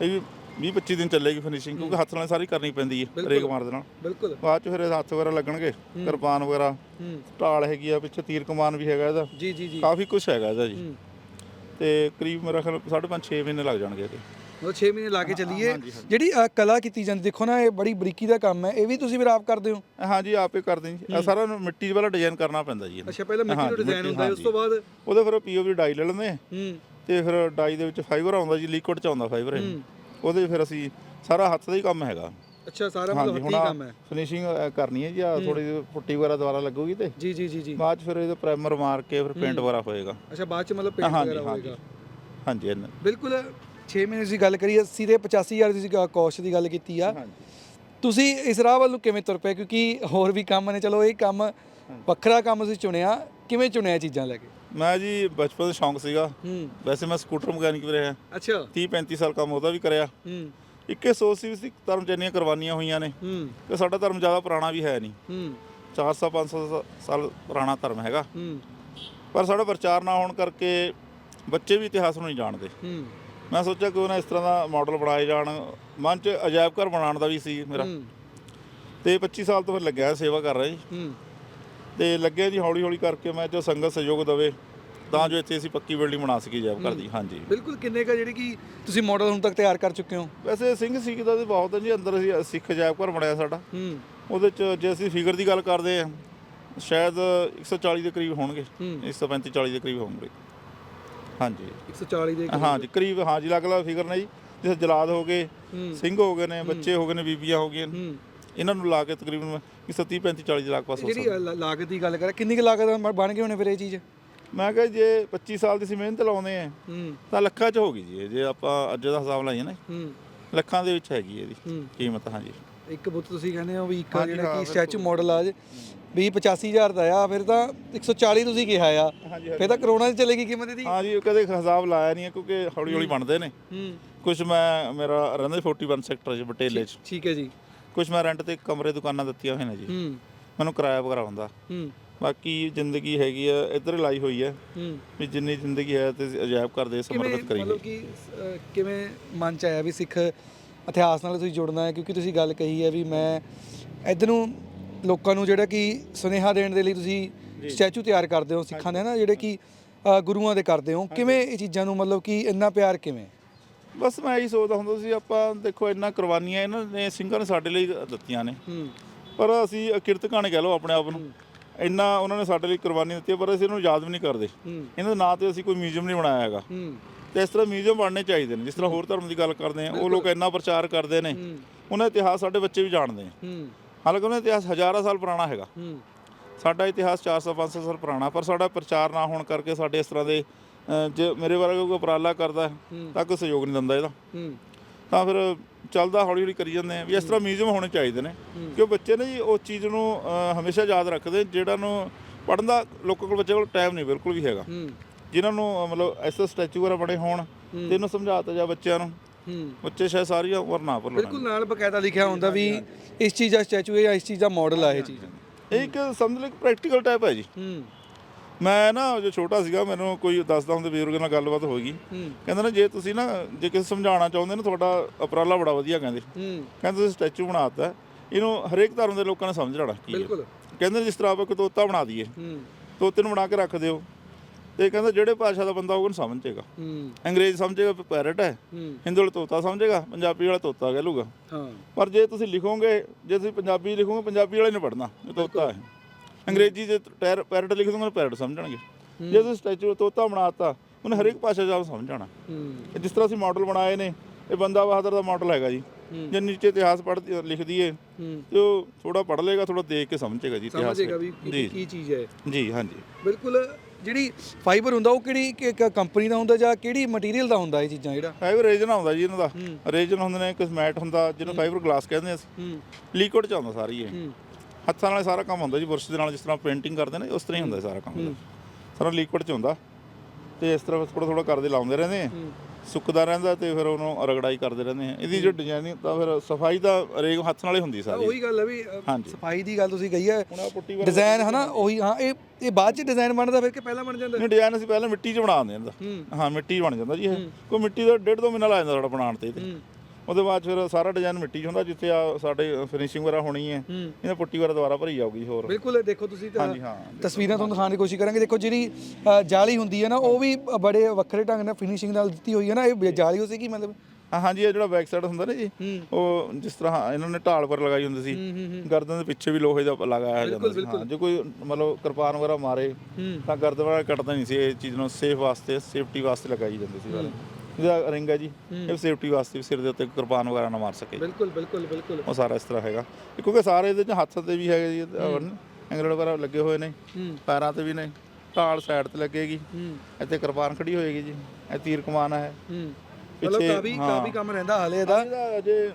ਇਹ ਵੀ 20 25 ਦਿਨ ਚੱਲੇਗੀ ਫਿਨਿਸ਼ਿੰਗ ਕਿਉਂਕਿ ਹੱਥ ਨਾਲ ਸਾਰੀ ਕਰਨੀ ਪੈਂਦੀ ਹੈ। ਰੇਗ ਮਾਰ ਦੇ ਨਾਲ। ਬਿਲਕੁਲ। ਬਾਅਦ ਚ ਫਿਰ ਇਹਦੇ ਹੱਥ ਵਗੈਰਾ ਲੱਗਣਗੇ ਕਿਰਪਾਨ ਵਗੈਰਾ। ਹੂੰ। ਢਾਲ ਹੈਗੀ ਆ ਪਿੱਛੇ ਤੀਰ ਕਮਾਨ ਵੀ ਹੈਗਾ ਇਹਦਾ। ਜੀ ਜੀ ਜੀ। ਕਾਫੀ ਕੁਝ ਹੈਗਾ ਇਹਦਾ ਜੀ। ਤੇ ਕਰੀਬ ਮੇਰਾ ਖਿਆਲ 5.5 6 ਮਹੀਨੇ ਲੱਗ ਜਾਣਗੇ ਇਹਦੇ। ਮਤਲਬ 6 ਮਹੀਨੇ ਲਾ ਕੇ ਚੱਲੀਏ। ਹਾਂਜੀ, ਹਾਂਜੀ। ਜਿਹੜੀ ਅ, ਕਲਾ ਕੀਤੀ ਜਾਂਦੀ ਦੇਖੋ ਨਾ ਇਹ ਬੜੀ ਬਰੀਕੀ ਦਾ ਕੰਮ ਹੈ। ਇਹ ਵੀ ਤੁਸੀਂ ਫਿਰ ਆਪ ਕਰਦੇ ਹੋ? ਹਾਂਜੀ ਆਪੇ ਕਰਦੇ ਜੀ। ਇਹ ਸਾਰਾ ਮਿੱਟੀ ਵਾਲਾ ਡਿਜ਼ਾਈਨ ਕਰਨਾ ਪੈਂਦਾ ਜੀ ਇਹਨੂੰ। ਅੱਛਾ ਪਹਿਲਾਂ ਮਿੱਟੀ ਦਾ ਹਾਂਜੀ, ਡਿਜ਼ਾਈਨ ਹੁੰਦਾ ਹੈ ਉਸ ਤੋਂ ਬਾਅਦ? ਉਹਦੇ ਫਿਰ ਪੀਓਪੀ ਡਾਈ ਲੈ ਲੈਂਦੇ ਆ ਹੂੰ। ਤੇ ਫਿਰ ਡਾਈ ਦੇ ਵਿੱਚ ਫਾਈਬਰ ਆਉਂਦਾ ਜੀ ਲਿਕੁਇਡ ਚ ਆਉਂਦਾ ਫਾਈਬਰ ਇਹ। ਹੂੰ। ਉਹਦੇ ਫਿਰ ਅਸੀਂ ਸਾਰਾ ਹੱਥ ਦਾ ਹੀ ਕੰਮ ਹੈਗਾ। ਅੱਛਾ ਸਾਰਾ ਮਤਲਬ ਹਾਂਜੀ ਹੱਥੀਂ ਹੁਣ ਕੰਮ ਹੈ। ਫਿਨਿਸ਼ਿੰਗ ਕਰਨੀ ਹੈ ਜੀ ਆ ਥੋੜੀ ਜਿਹੀ ਪੁੱਟੀ ਵਗੈਰਾ ਦੁਬਾਰਾ ਲੱਗੂਗੀ ਤੇ। ਜੀ ਜੀ ਜੀ ਜੀ। ਬਾਅਦ 'ਚ ਫਿਰ ਇਹਦਾ ਪ੍ਰਾਈਮਰ ਮਾਰ ਕੇ ਫਿਰ ਪੇਂਟ ਵਗੈਰਾ ਹੋਏਗਾ। ਅੱਛਾ ਬਾਅਦ ਚ ਮਤਲਬ ਪੇਂਟ ਹਾਂਜੀ ਵਗੈਰਾ ਹਾਂਜੀ। ਹੋਏਗਾ। ਹਾਂਜੀ ਇਹਨਾਂ। ਬਿਲਕੁਲ 6 ਮਹੀਨੇ ਦੀ ਗੱਲ ਕਰੀਏ 80 ਦੇ 85000 ਦੀ ਕੋਸਟ ਦੀ ਗੱਲ ਕੀਤੀ ਆ। ਤੁਸੀਂ ਇਸ ਰਾਹ ਵੱਲ ਨੂੰ ਕਿਵੇਂ ਤੁਰ ਪਏ? ਕਿਉਂਕਿ ਹੋਰ ਵੀ ਕੰਮ ਨੇ ਚਲੋ ਇਹ ਕੰਮ ਵੱਖਰਾ ਕੰਮ ਤੁਸੀਂ ਚੁਣਿਆ ਕਿਵੇਂ ਚੁਣਿਆ ਚੀਜ਼ਾਂ ਲੈ ਕੇ? ਮੈਂ ਜੀ ਬਚਪਨ ਤੋਂ ਸ਼ੌਂਕ ਸੀਗਾ। ਹੂੰ। ਵੈਸੇ ਮੈਂ ਸਕੂਟਰ ਮਕੈਨਿਕ ਵੀ ਰਿਹਾ। ਅੱਛਾ। 30 35 ਸਾਲ ਕੰਮ ਉਹਦਾ ਵੀ ਕਰਿਆ। ਹੂੰ। ਇੱਕੇ ਸੋਚ ਸੀ ਵੀ ਧਰਮ 'ਚ ਇੰਨੀਆਂ ਕੁਰਬਾਨੀਆਂ ਹੋਈਆਂ ਨੇ ਹੂੰ। ਕਿ ਸਾਡਾ ਧਰਮ ਜ਼ਿਆਦਾ ਪੁਰਾਣਾ ਵੀ ਹੈ ਨਹੀਂ। ਹੂੰ। 400 500 ਸਾਲ ਪੁਰਾਣਾ ਧਰਮ ਹੈਗਾ। ਹੂੰ। ਪਰ ਸਾਡਾ ਪ੍ਰਚਾਰ ਨਾ ਹੋਣ ਕਰਕੇ ਬੱਚੇ ਵੀ ਇਤਿਹਾਸ ਨੂੰ ਨਹੀਂ ਜਾਣਦੇ। ਹੂੰ। ਮੈਂ ਸੋਚਿਆ ਕਿ ਉਹਨਾਂ ਇਸ ਤਰ੍ਹਾਂ ਦਾ ਮਾਡਲ ਬਣਾਏ ਜਾਣ। ਮਨ 'ਚ ਅਜਾਇਬ ਘਰ ਬਣਾਉਣ ਦਾ ਵੀ ਸੀ ਮੇਰਾ। ਤੇ 25 ਸਾਲ ਤੋਂ ਫਿਰ ਲੱਗਿਆ ਸੇਵਾ ਕਰ ਰਿਹਾ ਜੀ। ਤੇ ਲੱਗਿਆ ਜੀ ਹੌਲੀ ਹੌਲੀ ਕਰਕੇ ਮੈਂ ਜੋ ਸੰਗਤ ਸਹਿਯੋਗ ਦਵੇ ਤਾਂ ਜੋ ਇੱਥੇ ਅਸੀਂ ਪੱਕੀ ਬਿਲਡਿੰਗ ਬਣਾ ਸਕੀਏ ਜੈਬ ਘਰ ਦੀ। ਹਾਂਜੀ। ਬਿਲਕੁਲ ਕਿੰਨੇ ਕਾ ਜਿਹੜੀ ਕਿ ਤੁਸੀਂ ਮਾਡਲ ਹੁਣ ਤੱਕ ਤਿਆਰ ਕਰ ਚੁੱਕੇ ਹੋ? ਵੈਸੇ ਸਿੰਘ ਸਿੱਖ ਦਾ ਤੇ ਬਹੁਤ ਹੈ ਜੀ ਅੰਦਰ ਅਸੀਂ ਸਿੱਖ ਜੈਬ ਘਰ ਬਣਿਆ ਸਾਡਾ। ਹੂੰ। ਉਹਦੇ ਚ ਜੇ ਅਸੀਂ ਫਿਗਰ ਦੀ ਗੱਲ ਕਰਦੇ ਆ ਸ਼ਾਇਦ 140 ਦੇ ਕਰੀਬ ਹੋਣਗੇ। ਹੂੰ। 135 40 ਦੇ ਕਰੀਬ ਹੋਣਗੇ। ਹਾਂਜੀ। 140 ਦੇ ਹਾਂਜੀ ਕਰੀਬ ਹਾਂਜੀ ਅਲੱਗ ਅਲੱਗ ਫਿਗਰ ਨੇ ਜੀ। ਜਿਵੇਂ ਜਲਾਦ ਹੋ ਗਏ ਹੂੰ। ਸਿੰਘ ਹੋ ਗਏ ਨੇ ਬੱਚੇ ਹੋ ਗਏ ਨੇ ਬੀਬੀਆਂ ਹੋ ਗਈਆਂ ਇਹਨਾਂ ਨੂੰ ਲਾ ਕੇ ਤਕਰੀਬਨ 30 35 40 ਦੇ ਲਗਭਗ ਹੋ ਜਿਹੜੀ ਲਾ- ਲਾਗਤ ਦੀ ਗੱਲ ਕਰਾਂ ਕਿੰਨੀ ਕੁ ਲਾਗਤ ਨਾਲ ਬਣ ਗਏ ਹੋਣੇ ਫਿਰ ਇਹ ਚੀਜ਼? ਮੈਂ ਕਿਹਾ ਜੇ 25 ਸਾਲ ਦੀ ਅਸੀਂ ਮਿਹਨਤ ਲਾਉਂਦੇ ਆ ਹੂੰ। ਤਾਂ ਲੱਖਾਂ ਚ ਹੋ ਗਈ ਜੀ ਇਹ, ਜੇ ਆਪਾਂ ਅੱਜ ਦਾ ਹਿਸਾਬ ਲਾਈਏ ਨਾ ਹੂੰ। ਲੱਖਾਂ ਦੇ ਵਿੱਚ ਹੈਗੀ ਇਹਦੀ ਹੂੰ। ਕੀਮਤ ਹਾਂਜੀ। ਇੱਕ ਬੁੱਤ ਤੁਸੀਂ ਕਹਿੰਦੇ ਹੋ ਵੀ ਇੱਕ ਹਾਂਜੀ, ਜਿਹੜਾ ਕਿ ਸਟੈਚੂ ਮਾਡਲ ਆ ਜੇ। 20 85000 ਦਾ ਆ ਫਿਰ ਤਾਂ 140 ਤੁਸੀਂ ਕਿਹਾ ਆ। ਹਾਂਜੀ ਫਿਰ ਤਾਂ ਕਰੋਨਾ 'ਚ ਚਲੇਗੀ ਕੀਮਤ ਇਹਦੀ? ਹਾਂ ਜੀ ਕਦੇ ਹਿਸਾਬ ਲਾਇਆ ਨਹੀਂ ਹੈ ਕਿਉਂਕਿ ਹੌਲੀ ਹੌਲੀ ਬਣਦੇ ਨੇ। ਹੂੰ। ਕੁਝ ਮੈਂ ਮੇਰਾ ਰਹਿੰਦੇ 41 ਸੈਕਟਰ ਚ ਬਟੇਲੇ ਚ। ਠੀਕ ਹੈ ਜੀ। ਕੁਝ ਮੈਂ ਰੈਂਟ ਤੇ ਕਮਰੇ ਦੁਕਾਨਾਂ ਦਿੱਤੀਆਂ ਹੋਈਆਂ ਨੇ ਜੀ। ਹੂੰ। ਮੈਨੂੰ ਕਿਰਾਇਆ ਵਗੈਰਾ ਹੁੰਦਾ। ਹੂੰ। ਬਾਕੀ ਜ਼ਿੰਦਗੀ ਹੈਗੀ ਆ ਇੱਧਰ ਲਾਈ ਹੋਈ ਹੈ ਹੂੰ। ਵੀ ਜਿੰਨੀ ਜ਼ਿੰਦਗੀ ਹੈ ਤੇ ਅਜਾਇਬ ਕਰਦੇ ਕਿਵੇਂ ਸਮਰਪਿਤ ਕਰੀਏ। ਮਤਲਬ ਕਿ ਕਿਵੇਂ ਮਨ ਚ ਆਇਆ ਵੀ ਸਿੱਖ ਇਤਿਹਾਸ ਨਾਲ ਤੁਸੀਂ ਜੁੜਨਾ ਹੈ? ਕਿਉਂਕਿ ਤੁਸੀਂ ਗੱਲ ਕਹੀ ਹੈ ਵੀ ਮੈਂ ਇੱਧਰ ਨੂੰ ਲੋਕਾਂ ਨੂੰ ਜਿਹੜਾ ਕਿ ਸੁਨੇਹਾ ਦੇਣ ਦੇ ਲਈ ਤੁਸੀਂ ਸਟੈਚੂ ਤਿਆਰ ਕਰਦੇ ਹੋ ਸਿੱਖਾਂ ਦੇ ਨਾ ਜਿਹੜੇ ਕਿ ਗੁਰੂਆਂ ਦੇ ਕਰਦੇ ਹੋ। ਕਿਵੇਂ ਇਹ ਚੀਜ਼ਾਂ ਨੂੰ ਮਤਲਬ ਕਿ ਇੰਨਾ ਪਿਆਰ ਕਿਵੇਂ? ਬਸ ਮੈਂ ਇਹੀ ਸੋਚਦਾ ਹੁੰਦਾ ਸੀ ਆਪਾਂ ਦੇਖੋ ਇੰਨਾ ਕੁਰਬਾਨੀਆਂ ਇਹਨਾਂ ਨੇ ਸਿੰਘਾਂ ਨੇ ਸਾਡੇ ਲਈ ਦਿੱਤੀਆਂ ਨੇ। ਹੂੰ। ਪਰ ਅਸੀਂ ਕਿਰਤਕਾਨ ਕਹਿ ਲਓ ਆਪਣੇ ਆਪ ਨੂੰ। ਇੰਨਾ ਉਹਨਾਂ ਨੇ ਸਾਡੇ ਲਈ ਕੁਰਬਾਨੀ ਦਿੱਤੀ ਹੈ, ਪਰ ਅਸੀਂ ਇਹਨੂੰ ਯਾਦ ਵੀ ਨਹੀਂ ਕਰਦੇ। ਹੂੰ। ਇਹਨਾਂ ਦੇ ਨਾਂ ਤੇ ਅਸੀਂ ਕੋਈ ਮਿਊਜ਼ੀਅਮ ਨਹੀਂ ਬਣਾਇਆ ਹੈਗਾ। ਹੂੰ। ਤੇ ਇਸ ਤਰ੍ਹਾਂ ਮਿਊਜ਼ੀਅਮ ਬਣਨੇ ਚਾਹੀਦੇ ਨੇ। ਜਿਸ ਤਰ੍ਹਾਂ ਹੋਰ ਧਰਮ ਦੀ ਗੱਲ ਕਰਦੇ ਆ ਉਹ ਲੋਕ ਇੰਨਾ ਪ੍ਰਚਾਰ ਕਰਦੇ ਨੇ। ਉਹਨਾਂ ਦਾ ਇਤਿਹਾਸ ਸਾਡੇ ਬੱਚੇ ਵੀ ਜਾਣਦੇ ਆ। ਹੂੰ। ਹਾਲਾਂਕਿ ਉਹਨਾਂ ਦਾ ਇਤਿਹਾਸ ਹਜ਼ਾਰਾਂ ਸਾਲ ਪੁਰਾਣਾ ਹੈਗਾ। ਸਾਡਾ ਇਤਿਹਾਸ 400 500 ਸਾਲ ਪੁਰਾਣਾ ਪਰ ਸਾਡਾ ਪ੍ਰਚਾਰ ਨਾ ਹੋਣ ਕਰਕੇ ਸਾਡੇ ਇਸ ਤਰ੍ਹਾਂ ਦੇ ਜੇ ਮੇਰੇ ਵਰਗਾ ਕੋਈ ਉਪਰਾਲਾ ਕਰਦਾ ਤਾਂ ਕੋਈ ਸਹਿਯੋਗ ਨਹੀਂ ਦਿੰਦਾ ਇਹਦਾ। ਤਾਂ ਫਿਰ ਚੱਲਦਾ ਹੌਲੀ ਹੌਲੀ ਕਰੀ ਜਾਂਦੇ ਆ ਵੀ ਇਸ ਤਰ੍ਹਾਂ ਮਿਊਜ਼ੀਅਮ ਹੋਣੇ ਚਾਹੀਦੇ ਨੇ। ਕਿਉਂ ਬੱਚੇ ਨੇ ਜੀ ਉਸ ਚੀਜ਼ ਨੂੰ ਹਮੇਸ਼ਾ ਯਾਦ ਰੱਖਦੇ ਜਿਹੜਾ ਨੂੰ ਪੜਨ ਦਾ ਲੋਕਾਂ ਕੋਲ ਬੱਚੇ ਕੋਲ ਟਾਈਮ ਨਹੀਂ ਬਿਲਕੁਲ ਵੀ ਹੈਗਾ। ਜਿਨ੍ਹਾਂ ਨੂੰ ਮਤਲਬ ਐਸੇ ਸਟੈਚੂ ਵਗੈਰਾ ਬਣੇ ਹੋਣ ਤੇ ਇਹਨੂੰ ਸਮਝਾਤਾ ਜਾ ਬੱਚਿਆਂ ਨੂੰ। ਬੱਚੇ ਸ਼ਾਇਦ ਸਾਰੀ ਉਮਰ ਨਾ ਭੁੱਲਣ ਬਿਲਕੁਲ ਨਾਲ ਬਕਾਇਦਾ ਲਿਖਿਆ ਹੁੰਦਾ ਵੀ ਇਸ ਚੀਜ਼ ਦਾ ਸਟੈਚੂ ਹੈ ਜਾਂ ਇਸ ਚੀਜ਼ ਦਾ ਮਾਡਲ ਆ ਇਹ ਚੀਜ਼। ਇਹ ਇੱਕ ਸਮਝ ਲਓ ਪ੍ਰੈਕਟੀਕਲ ਟਾਈਪ ਹੈ ਜੀ। ਹੂੰ। ਮੈਂ ਨਾ ਜੋ ਛੋਟਾ ਸੀਗਾ ਮੈਨੂੰ ਕੋਈ ਦੱਸਦਾ ਹੁੰਦਾ ਬਜ਼ੁਰਗ ਨਾਲ ਗੱਲਬਾਤ ਹੂੰ ਕਹਿੰਦੇ ਨੇ ਜੇ ਤੁਸੀਂ ਨਾ ਜੇ ਕਿਸੇ ਸਮਝਾਉਣਾ ਚਾਹੁੰਦੇ ਨੇ ਤੁਹਾਡਾ ਉਪਰਾਲਾ ਬੜਾ ਵਧੀਆ ਕਹਿੰਦੇ। ਹੂੰ। ਕਹਿੰਦੇ ਤੁਸੀਂ ਸਟੈਚੂ ਬਣਾਤਾ ਇਹਨੂੰ ਹਰੇਕ ਧਰਮ ਦੇ ਲੋਕਾਂ ਨੇ ਸਮਝ ਲੈਣਾ ਕੀ ਹੈ। ਬਿਲਕੁਲ। ਕਹਿੰਦੇ ਜਿਸ ਤਰ੍ਹਾਂ ਆਪਾਂ ਕੋਈ ਤੋਤਾ ਬਣਾ ਦਈਏ। ਹੂੰ। ਤੋਤੇ ਨੂੰ ਬਣਾ ਕੇ ਰੱਖ ਦਿਓ। ਤੇ ਕਹਿੰਦੇ ਜਿਹੜੇ ਭਾਸ਼ਾ ਦਾ ਬੰਦਾ ਉਹਨੂੰ ਸਮਝੇਗਾ ਹੂੰ। ਅੰਗਰੇਜ਼ ਸਮਝੇਗਾ ਪੈਰਟ ਹੈ। ਹੂੰ। ਹਿੰਦੂ ਵਾਲਾ ਤੋਤਾ ਸਮਝੇਗਾ ਪੰਜਾਬੀ ਵਾਲਾ ਤੋਤਾ ਕਹਿ ਲੂਗਾ ਹਾਂ। ਪਰ ਜੇ ਤੁਸੀਂ ਲਿਖੋਗੇ ਜੇ ਤੁਸੀਂ ਪੰਜਾਬੀ ਲਿਖੋਗੇ ਪੰਜਾਬੀ ਵਾਲੇ ਨੇ ਪੜਨਾ ਇਹ ਤੋਤਾ ਹੈ। ਅੰਗਰੇਜ਼ੀ ਜੇ ਪੈਰਟ ਲਿਖ ਦੋਗੇ ਪੈਰਟ ਸਮਝਣਗੇ। ਜੇ ਤੁਸੀਂ ਸਟੈਚੂ ਤੋਤਾ ਬਣਾਤਾ ਉਹਨੇ ਹਰੇਕ ਭਾਸ਼ਾ ਚ ਆਪ ਸਮਝਾਣਾ। ਹੂੰ। ਇਹ ਜਿਸ ਤਰ੍ਹਾਂ ਅਸੀਂ ਮਾਡਲ ਬਣਾਏ ਨੇ ਇਹ ਬੰਦਾ ਬਹਾਦਰ ਦਾ ਮਾਡਲ ਹੈਗਾ ਜੀ। ਜੇ ਨੀਚੇ ਇਤਿਹਾਸ ਪੜ੍ਹ ਲਿਖ ਦਈਏ ਹੂੰ। ਤੇ ਉਹ ਥੋੜਾ ਪੜ੍ਹ ਲੇਗਾ ਥੋੜਾ ਦੇਖ ਕੇ ਸਮਝੇਗਾ ਜੀ ਇਤਿਹਾਸ ਸਮਝੇਗਾ ਵੀ ਕੀ ਚੀਜ਼ ਹੈ। ਜੀ ਹਾਂਜੀ। ਬਿਲਕੁਲ ਜਿਹੜੀ ਫਾਈਬਰ ਹੁੰਦਾ ਉਹ ਕਿਹੜੀ ਕੰਪਨੀ ਦਾ ਹੁੰਦਾ ਜਾਂ ਕਿਹੜੀ ਮਟੀਰੀਅਲ ਦਾ ਹੁੰਦਾ ਇਹ ਚੀਜ਼ਾਂ ਜਿਹੜਾ? ਫਾਈਬਰ ਰੇਜਨ ਆਉਂਦਾ ਜੀ ਇਹਨਾਂ ਦਾ। ਰੇਜਨ ਹੁੰਦੇ ਨੇ ਇੱਕ ਮੈਟ ਹੁੰਦਾ ਜਿਹਨੂੰ ਫਾਈਬਰ ਗਲਾਸ ਕਹਿੰਦੇ ਅਸੀਂ। ਹੂੰ। ਲਿਕੁਇਡ ਚ ਆਉਂਦਾ ਸਾਰੀ ਇਹ। ਹੱਥਾਂ ਨਾਲ ਸਾਰਾ ਕੰਮ ਹੁੰਦਾ ਜੀ ਬੁਰਸ਼ ਦੇ ਨਾਲ ਜਿਸ ਤਰ੍ਹਾਂ ਪੇਂਟਿੰਗ ਕਰਦੇ ਨੇ ਉਸ ਤਰ੍ਹਾਂ ਹੀ ਹੁੰਦਾ ਸਾਰਾ ਕੰਮ ਸਾਰਾ ਲਿਕੁਇਡ ਚ ਹੁੰਦਾ। ਤੇ ਇਸ ਤਰ੍ਹਾਂ ਥੋੜਾ ਥੋੜਾ ਕਰਦੇ ਲਾਉਂਦੇ ਰਹਿੰਦੇ ਆ। ਸੁੱਕਦਾ ਰਹਿੰਦਾ ਤੇ ਫਿਰ ਉਹਨੂੰ ਰਗੜਾਈ ਕਰਦੇ ਰਹਿੰਦੇ ਆ ਇਹਦੀ ਜੋ ਡਿਜ਼ਾਈਨਿੰਗ ਤਾਂ ਫਿਰ ਸਫ਼ਾਈ ਤਾਂ ਰੇਗ ਹੱਥ ਨਾਲ ਹੀ ਹੁੰਦੀ ਸਾਰੀ। ਉਹੀ ਗੱਲ ਹੈ ਵੀ ਹਾਂਜੀ। ਸਫ਼ਾਈ ਦੀ ਗੱਲ ਤੁਸੀਂ ਕਹੀ ਹੈ ਪੁੱਟੀ ਵਾਲਾ ਡਿਜ਼ਾਈਨ ਹਨਾ ਉਹੀ ਹਾਂ ਇਹ ਇਹ ਬਾਅਦ ਚ ਡਿਜ਼ਾਈਨ ਬਣਦਾ ਫਿਰ ਕਿ ਪਹਿਲਾਂ ਬਣ ਜਾਂਦਾ? ਨਹੀਂ ਡਿਜ਼ਾਈਨ ਅਸੀਂ ਪਹਿਲਾਂ ਮਿੱਟੀ 'ਚ ਬਣਾ ਦਿੰਦੇ ਹਾਂ। ਹਾਂ। ਮਿੱਟੀ ਬਣ ਜਾਂਦਾ ਜੀ ਇਹ। ਕੋਈ ਮਿੱਟੀ ਦਾ ਡੇਢ ਦੋ ਮਹੀਨਾ ਲਾ ਜਾਂਦਾ ਸਾਡਾ ਬਣਾਉਣ ਤੇ ਤੇ ਉਹਦੇ ਬਾਅਦ ਫਿਰ ਸਾਰਾ ਡਿਜ਼ਾਈਨ ਮਿੱਟੀ 'ਚ ਹੁੰਦਾ ਜਿੱਥੇ ਆ ਸਾਡੇ ਫਿਨਿਸ਼ਿੰਗ ਵਗੈਰਾ ਹੋਣੀ ਹੈ ਇਹਨਾਂ ਪੁੱਟੀ ਵਗੈਰਾ ਦੁਬਾਰਾ ਭਰੀ ਜਾਊਗੀ ਹੋਰ। ਬਿਲਕੁਲ ਦੇਖੋ ਤੁਸੀਂ ਤਾਂ ਹਾਂਜੀ ਹਾਂ ਤਸਵੀਰਾਂ ਤੁਹਾਨੂੰ ਦਿਖਾਉਣ ਦੀ ਕੋਸ਼ਿਸ਼ ਕਰਾਂਗੇ। ਦੇਖੋ ਜਿਹੜੀ ਅ, ਜਾਲੀ ਹੁੰਦੀ ਹੈ ਨਾ ਉਹ ਵੀ ਬੜੇ ਵੱਖਰੇ ਢੰਗ ਨਾਲ ਫਿਨਿਸ਼ਿੰਗ ਨਾਲ ਦਿੱਤੀ ਹੋਈ ਹੈ ਨਾ ਇਹ ਜਾਲੀ ਹੋ ਸੀਗੀ ਮਤਲਬ? ਹਾਂ ਹਾਂਜੀ ਇਹ ਜਿਹੜਾ ਬੈਕ ਸਾਈਡ ਹੁੰਦਾ ਨਾ ਜੀ ਉਹ ਜਿਸ ਤਰ੍ਹਾਂ ਇਹਨਾਂ ਨੇ ਢਾਲ ਪਰ ਲਗਾਈ ਹੁੰਦੀ ਸੀ। ਗਰਦਨ ਦੇ ਪਿੱਛੇ ਵੀ ਲੋਹੇ ਦਾ ਲਗਾਇਆ ਜਾਂਦਾ ਸੀ। ਹਾਂ ਜੇ ਕੋਈ ਮਤਲਬ ਕਿਰਪਾਨ ਵਗੈਰਾ ਮਾਰੇ ਤਾਂ ਗਰਦਨ ਵਗੈਰਾ ਕੱਟਦਾ ਨਹੀਂ ਸੀ ਇਹ ਚੀਜ਼ ਨੂੰ ਸੇਫ ਵਾਸਤੇ ਸੇਫਟੀ ਵਾਸਤੇ ਲਗਾਈ ਜਾਂਦੀ ਸੀ। ਵਾਲੇ ਇਹਦਾ ਰਿੰਗ ਹੈ ਜੀ। ਇਹ ਸੇਫਟੀ ਵਾਸਤੇ ਵੀ ਸਿਰ ਦੇ ਉੱਤੇ ਕਿਰਪਾਨ ਵਗੈਰਾ ਨਾ ਮਾਰ ਸਕੇ। ਬਿਲਕੁਲ ਬਿਲਕੁਲ ਬਿਲਕੁਲ। ਉਹ ਸਾਰਾ ਇਸ ਤਰ੍ਹਾਂ ਹੈਗਾ। ਇਹ ਕਿਉਂਕਿ ਸਾਰੇ ਇਹਦੇ ਚ ਹੱਥ ਤੇ ਵੀ ਹੈਗੇ ਜੀ ਐਂਗਲ ਵਗੈਰਾ ਲੱਗੇ ਹੋਏ ਨੇ। ਪੈਰਾਂ ਤੇ ਵੀ ਨੇ। ਢਾਲ ਸਾਈਡ ਤੇ ਲੱਗੇਗੀ। ਇੱਥੇ ਕਿਰਪਾਨ ਖੜੀ ਹੋਏਗੀ ਜੀ। ਇਹ ਤੀਰ ਕਮਾਨ ਹੈ। ਮਤਲਬ ਪਿੱਛੇ- ਕਾਫੀ ਕੰਮ ਰਹਿੰਦਾ ਹਾਲੇ ਇਹਦਾ। ਅਜੇ